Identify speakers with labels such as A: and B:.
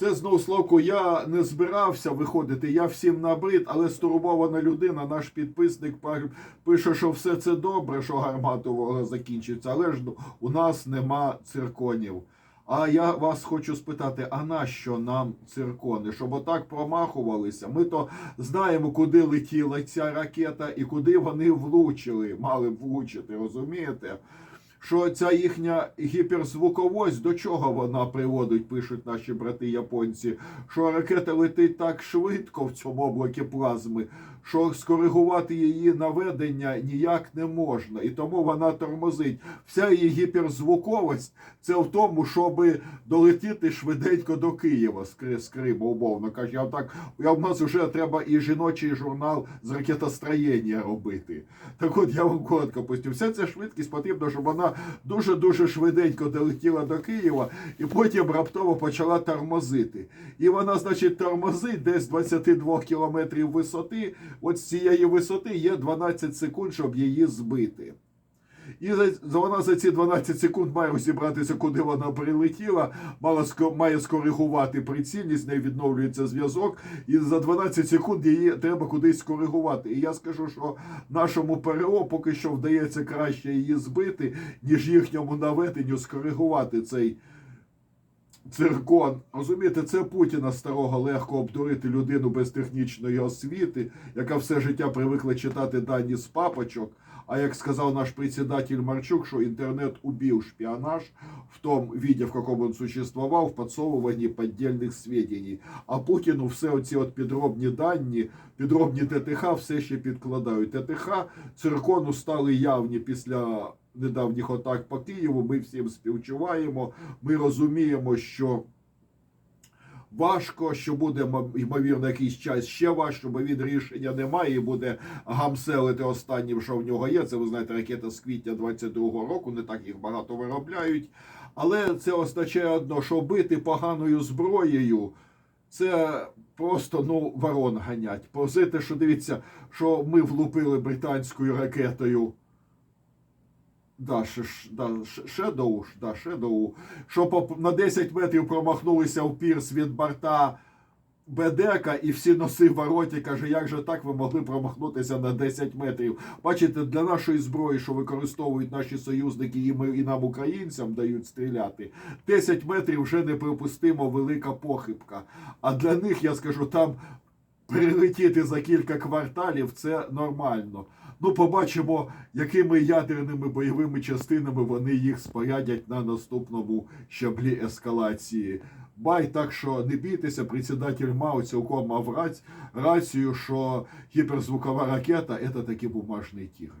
A: Це знову Славко, я не збирався виходити, я всім набрид, але стурбована людина, наш підписник пише, що все це добре, що гармату ворога закінчиться, але ж ну, у нас нема цирконів. А я вас хочу спитати, а нащо нам циркони? Щоб отак промахувалися? Ми то знаємо, куди летіла ця ракета і куди вони влучили, мали б влучити, розумієте? Що ця їхня гіперзвуковость, до чого вона приводить, пишуть наші брати японці, що ракета летить так швидко в цьому облакі плазми, що скоригувати її наведення ніяк не можна, і тому вона тормозить. Вся її гіперзвуковість це в тому, щоб долетіти швиденько до Києва з, Криму, умовно кажучи. Я так, я в нас вже треба і жіночий журнал з ракетостроєння робити. Так от я вам коротко поясню. Вся ця швидкість потрібна, щоб вона дуже-дуже швиденько долетіла до Києва і потім раптово почала тормозити. І вона, значить, тормозить десь 22 кілометрів висоти. От з цієї висоти є 12 секунд, щоб її збити. І за, вона за ці 12 секунд має розібратися, куди вона прилетіла, мала має скоригувати прицільність, не відновлюється зв'язок, і за 12 секунд її треба кудись скоригувати. І я скажу, що нашому ПРО поки що вдається краще її збити, ніж їхньому наведенню скоригувати цей циркон. Розумієте, це Путіна старого легко обдурити людину без технічної освіти, яка все життя привикла читати дані з папочок. А як сказав наш председатель Марчук, що інтернет убив шпіонаж в том виде, в якому він существував, в підсовуванні поддельних сведений. А Путіну все оці от підробні дані, підробні ТТХ все ще підкладають. ТТХ циркону стали явні після недавніх атак по Києву. Ми всім співчуваємо. Ми розуміємо, що важко, що буде ймовірно якийсь час ще важче, бо він рішення немає і буде гамселити останнім, що в нього є. Це ви знаєте, ракета з квітня 22-го року. Не так їх багато виробляють. Але це означає одно, що бити поганою зброєю. Це просто ну ворон ганять. Позити, що дивіться, що ми влупили британською ракетою. Да, Shadow, да, Shadow, що на 10 метрів промахнулися в пірс від борта Бедека, і всі носи в вороті каже, як же так ви могли промахнутися на 10 метрів. Бачите, для нашої зброї, що використовують наші союзники, і ми і нам, українцям, дають стріляти, 10 метрів вже неприпустимо велика похибка. А для них, я скажу, там прилетіти за кілька кварталів це нормально. Ну, побачимо, якими ядерними бойовими частинами вони їх спорядять на наступному щаблі ескалації. Бай, так що не бійтеся, председатель Мао цілком мав рацію, що гіперзвукова ракета це таки бумажний тігр.